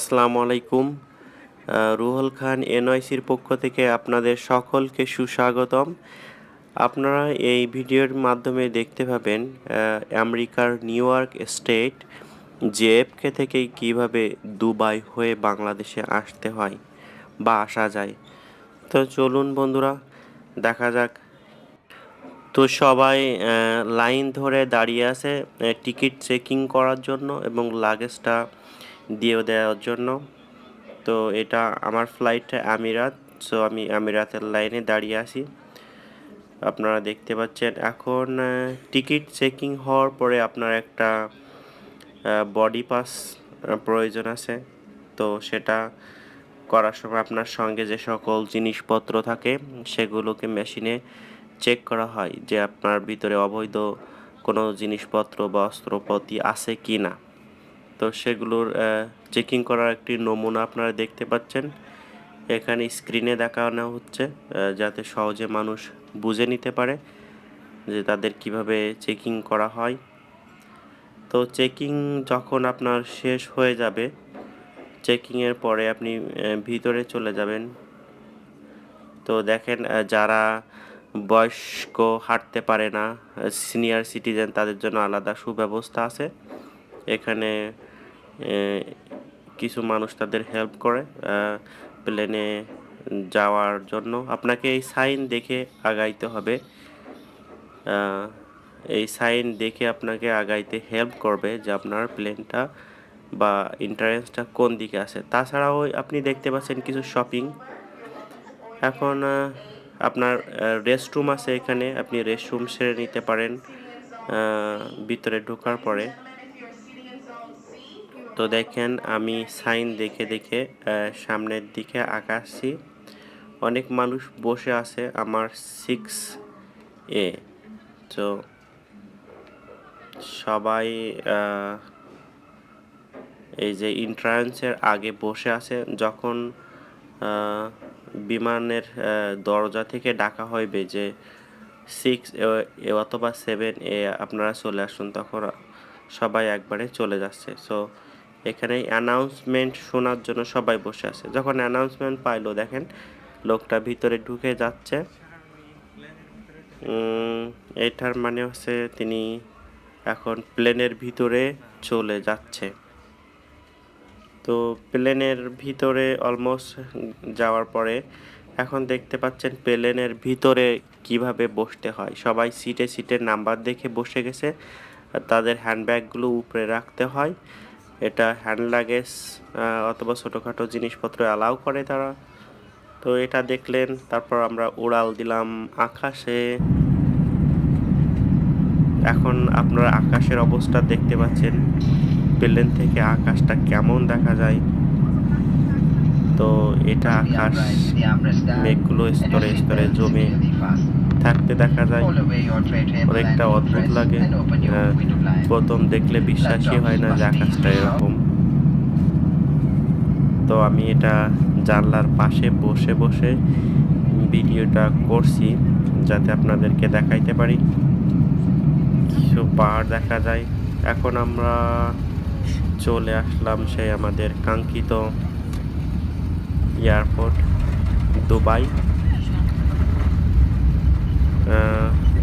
আসসালামু আলাইকুম। রুহুল খান এনআইসির পক্ষ থেকে আপনাদের সকলকে সুস্বাগতম। আপনারা এই ভিডিওর মাধ্যমে দেখতে পাবেন আমেরিকার নিউ ইয়র্ক স্টেট জেএফকে থেকে কীভাবে দুবাই হয়ে বাংলাদেশে আসতে হয় বা আসা যায়। তো চলুন বন্ধুরা, দেখা যাক। তো সবাই লাইন ধরে দাঁড়িয়ে আছে টিকিট চেকিং করার জন্য এবং লাগেজটা দিয়ে দেওয়ার জন্য। তো এটা আমার ফ্লাইটটা আমিরাত সো আমি আমিরাতের লাইনে দাঁড়িয়ে আছি। আপনারা দেখতে পাচ্ছেন এখন টিকিট চেকিং হওয়ার পরে আপনার একটা বডি পাস প্রয়োজন আছে। তো সেটা করার সময় আপনার সঙ্গে যে সকল জিনিসপত্র থাকে, সেগুলোকে মেশিনে চেক করা হয় যে আপনার ভিতরে অবৈধ কোনো জিনিসপত্র বা অস্ত্রপাতি আছে কি না তো সেগুলোর চেকিং করার একটি নমুনা আপনারা দেখতে পাচ্ছেন। এখানে স্ক্রিনে দেখানো হচ্ছে যাতে সহজে মানুষ বুঝে নিতে পারে যে তাদের কীভাবে চেকিং করা হয়। তো চেকিং যখন আপনার শেষ হয়ে যাবে চেকিংয়ের পরে আপনি ভিতরে চলে যাবেন। তো দেখেন যারা বয়স্ক, হাঁটতে পারে না সিনিয়র সিটিজেন তাদের জন্য আলাদা সুব্যবস্থা আছে। এখানে কিছু মানুষ তাদের হেল্প করে প্লেনে যাওয়ার জন্য। আপনাকে এই সাইন দেখে আগাইতে হবে। এই সাইন দেখে আপনাকে আগাইতে হেল্প করবে যে আপনার প্লেনটা বা ইন্টারেন্সটা কোন দিকে আছে। তাছাড়াও আপনি দেখতে পাচ্ছেন কিছু শপিং এখন আপনার রেস্টরুম আছে এখানে। আপনি রেস্টরুম সেরে নিতে পারেন ভিতরে ঢোকার পরে। তো দেখেন, আমি সাইন দেখে দেখে সামনের দিকে আঁকাচ্ছি অনেক মানুষ বসে আছে আমার সিক্স এ। তো সবাই এই যে ইন্ট্রান্সের আগে বসে আছে, যখন বিমানের দরজা থেকে ডাকা হইবে যে সিক্স এ অথবা সেভেন এ আপনারা চলে আসুন, তখন সবাই একবারে চলে যাচ্ছে। সো এখানে অ্যানাউন্সমেন্ট শোনার জন্য সবাই বসে আছে। যখন অ্যানাউন্সমেন্ট পাইলো, দেখেন লোকটা ভিতরে ঢুকে যাচ্ছে। এটার মানে হচ্ছে তিনি এখন প্লেনের ভিতরে চলে যাচ্ছে। তো প্লেনের ভিতরে অলমোস্ট যাওয়ার পরে এখন দেখতে পাচ্ছেন প্লেনের ভিতরে কীভাবে বসতে হয়। সবাই সিটে সিটে নাম্বার দেখে বসে গেছে। তাদের হ্যান্ডব্যাগগুলো উপরে রাখতে হয়। এটা হ্যান্ড লাগেজ অথবা ছোটোখাটো জিনিসপত্র অ্যালাউ করে তারা। তো এটা দেখলেন তারপর আমরা উড়াল দিলাম আকাশে। এখন আপনারা আকাশের অবস্থা দেখতে পাচ্ছেন প্লেন থেকে আকাশটা কেমন দেখা যায়। তো এটা আকাশ মেঘগুলো স্তরে স্তরে জমে। থাকতে দেখা যায়। অনেকটা অদ্ভুত লাগে। প্রথম দেখলে বিশ্বাসই হয় না যে আকাশটা এরকম। তো আমি এটা জানলার পাশে বসে বসে ভিডিওটা করছি যাতে আপনাদেরকে দেখাইতে পারি। কিছু পাহাড় দেখা যায়। এখন আমরা চলে আসলাম সেই আমাদের কাঙ্ক্ষিত এয়ারপোর্ট দুবাই।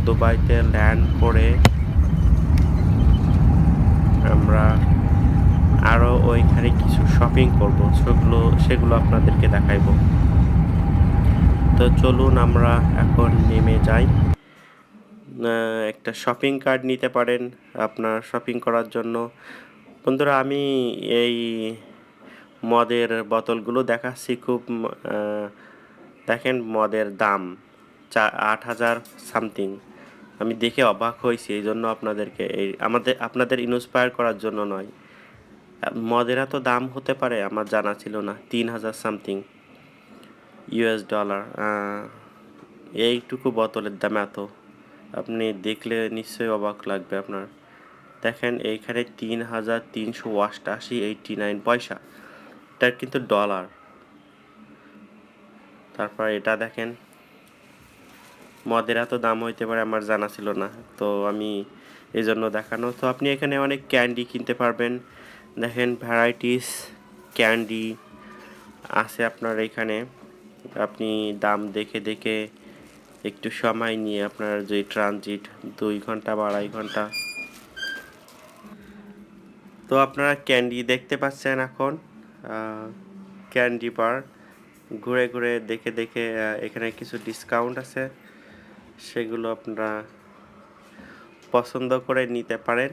দুবাইতে ল্যান্ড করে আমরা আরও ওইখানে কিছু শপিং করব। সেগুলো সেগুলো আপনাদেরকে দেখাইবো। তো চলুন আমরা এখন নেমে যাই। একটা শপিং কার্ড নিতে পারেন আপনার শপিং করার জন্য। বন্ধুরা, আমি এই মদের বোতলগুলো দেখাচ্ছি। খুব দেখেন মদের দাম। চা আট হাজার সামথিং। আমি দেখে অবাক হয়েছি এই জন্য আপনাদেরকে এই, আমাদের, আপনাদের ইন্সপায়ার করার জন্য নয়। মদের এত দাম হতে পারে, আমার জানা ছিল না, তিন হাজার সামথিং। ইউএস ডলার এইটুকু বোতলের দাম এত। আপনি দেখলে নিশ্চয়ই অবাক লাগবে আপনার। দেখেন এইখানে তিন হাজার তিনশো অষ্টাশি এইটটি নাইন পয়সা। এটা কিন্তু ডলার তারপর এটা দেখেন মদের এত দাম হইতে পারে আমার জানা ছিল না। তো আমি এই জন্য দেখানো। তো আপনি এখানে অনেক ক্যান্ডি কিনতে পারবেন। দেখেন ভ্যারাইটিস ক্যান্ডি আছে আপনার এখানে। আপনি দাম দেখে দেখে একটু সময় নিয়ে আপনার যে ট্রানজিট দুই ঘণ্টা বা আড়াই ঘণ্টা। তো আপনারা ক্যান্ডি দেখতে পাচ্ছেন এখন। ক্যান্ডি বার ঘুরে ঘুরে দেখে দেখে এখানে কিছু ডিসকাউন্ট আছে। সেগুলো আপনারা পছন্দ করে নিতে পারেন।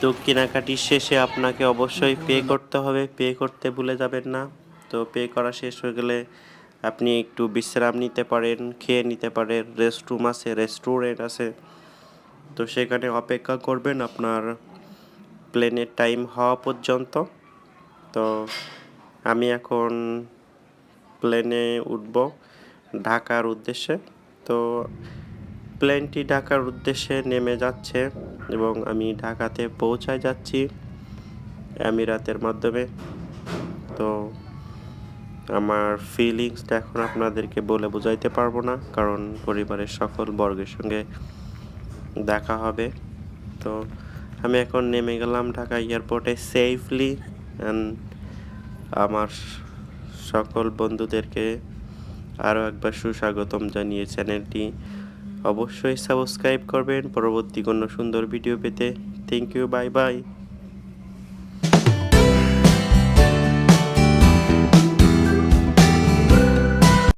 তো কেনাকাটি শেষে আপনাকে অবশ্যই পে করতে হবে। পে করতে ভুলে যাবেন না। তো পে করা শেষ হয়ে গেলে আপনি একটু বিশ্রাম নিতে পারেন খেয়ে নিতে পারেন। রেস্টরুম আছে রেস্টুরেন্ট আছে। তো সেখানে অপেক্ষা করবেন আপনার প্লেনের টাইম হওয়া পর্যন্ত। তো আমি এখন প্লেনে উঠব ঢাকার উদ্দেশ্যে। তো প্লেনটি ঢাকার উদ্দেশ্যে নেমে যাচ্ছে। এবং আমি ঢাকাতে পৌঁছায় যাচ্ছি আমিরাতের মাধ্যমে। তো আমার ফিলিংসটা এখন আপনাদেরকে বলে বোঝাইতে পারব না, কারণ পরিবারের সকল বর্গের সঙ্গে দেখা হবে। তো আমি এখন নেমে গেলাম ঢাকা এয়ারপোর্টে সেফলি অ্যান্ড আমার সকল বন্ধুদেরকে আরও একবার সুস্বাগতম জানিয়ে চ্যানেলটি অবশ্যই সাবস্ক্রাইব করবেন। পরবর্তী কোনো সুন্দর ভিডিও পেতে। Thank you bye bye